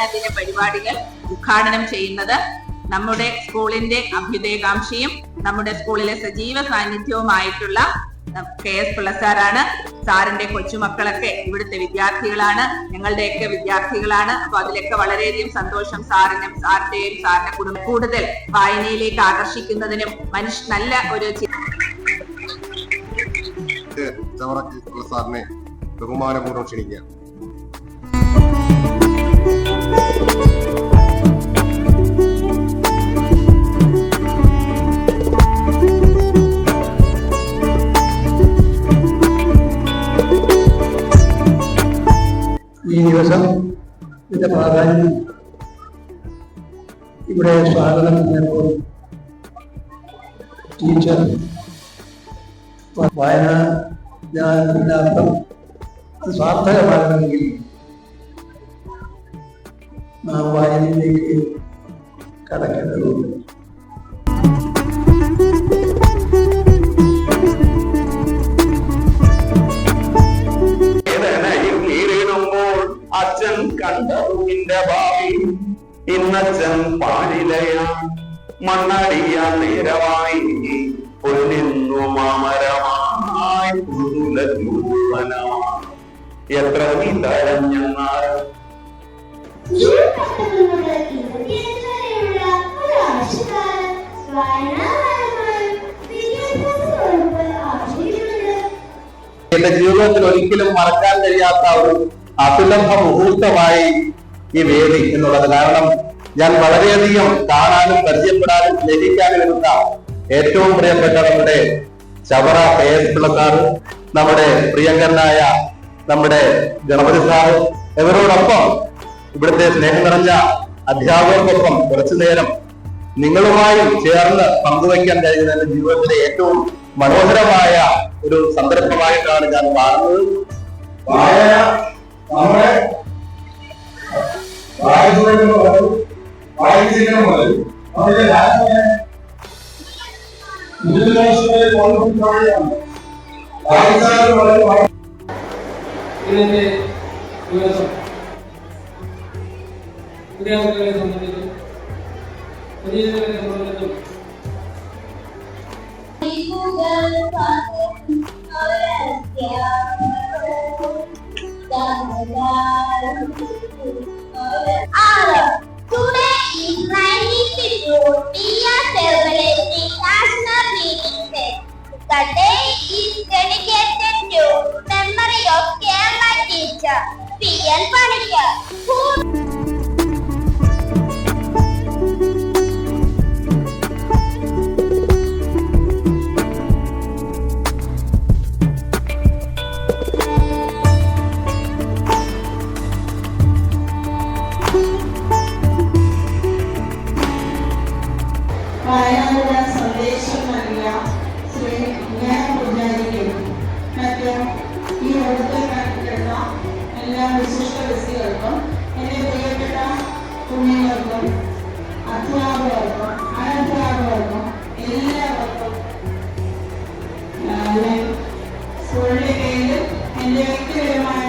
വായനാ ദിന പരിപാടികൾ ഉദ്ഘാടനം ചെയ്യുന്നത് നമ്മുടെ സ്കൂളിന്റെ അഭ്യുദയകാംക്ഷയും നമ്മുടെ സ്കൂളിലെ സജീവ സാന്നിധ്യവുമായിട്ടുള്ള കെ എസ് പിള്ള സാറാണ് സാറിന്റെ കൊച്ചുമക്കളൊക്കെ ഇവിടുത്തെ വിദ്യാർത്ഥികളാണ്. ഞങ്ങളുടെയൊക്കെ വിദ്യാർത്ഥികളാണ്. അപ്പൊ അതിലൊക്കെ വളരെയധികം സന്തോഷം സാറിനും സാറിന്റെയും സാറിന്റെ കുടുംബം കൂടുതൽ വായനയിലേക്ക് ആകർഷിക്കുന്നതിനും മനുഷ്യ നല്ല ഒരു സാറിനെ ബഹുമാനപൂർവം ക്ഷണിക്കുക ഈ ദിവസം ഇതിന്റെ പ്രാധാന്യം ഇവിടെ സ്വാഗതം ചെയ്യുമ്പോൾ ടീച്ചർ വായന ഞാൻ അർത്ഥം അത് സാർത്ഥകമാകണമെങ്കിൽ നാം വായനയിലേക്ക് കടക്കേണ്ടതുണ്ട് അച്ഛൻ കണ്ടു നിന്റെ ഭാവി. ഇന്നച്ഛൻ പാലിലയ മണ്ണടിയ നേരമായി പൊന്നിന്നു മാമരമായി പുതുലൂവനമാണ് എത്ര നീ തരഞ്ഞെന്നാൽ എന്റെ ജീവിതത്തിൽ ഒരിക്കലും മറക്കാൻ കഴിയാത്ത ഒരു അസുലഭ മുഹൂർത്തമായി ഈ വേദി എന്നുള്ളത്. കാരണം ഞാൻ വളരെയധികം കാണാനും പരിചയപ്പെടാനും സ്നേഹിക്കാനും ഇരുന്ന ഏറ്റവും പ്രിയപ്പെട്ട നമ്മുടെ ചവറ കെ നമ്മുടെ പ്രിയങ്കരനായ നമ്മുടെ ഗണപതി സാറ് ഇവരോടൊപ്പം ഇവിടുത്തെ സ്നേഹം നിറഞ്ഞ അധ്യാപകർക്കൊപ്പം കുറച്ചു നേരം നിങ്ങളുമായി ചേർന്ന് പങ്കുവയ്ക്കാൻ കഴിയുന്ന എന്റെ ജീവിതത്തിലെ ഏറ്റവും മനോഹരമായ ഒരു സന്ദർഭമായിട്ടാണ് ഞാൻ കാണുന്നത് വായന നമ്മുടെ വായിക്കുന്നതിന് മുതൽ വായിക്കുന്നതിന് മുതൽ നമ്മുടെ രാജ്യത്തെ ഇതിന്റെ ദിവസം സംബന്ധിച്ചും പൊതുജനങ്ങളെ സംബന്ധിച്ചും Today is 1952. We are celebrating National Day. Is dedicated to memory of ജ്ഞാന പൂജാരിക്കും മറ്റ് ഈ അടുത്ത് കണ്ടിട്ടുള്ള എല്ലാ വിശിഷ്ട വ്യക്തികൾക്കും എന്റെ പ്രിയപ്പെട്ട കുഞ്ഞുങ്ങൾക്കും അധ്യാപകർക്കും അനധ്യാപകർക്കും എല്ലാവർക്കും ഞാൻ സ്കൂളിന്റെ പേരിൽ എന്റെ വ്യക്തിപരമായ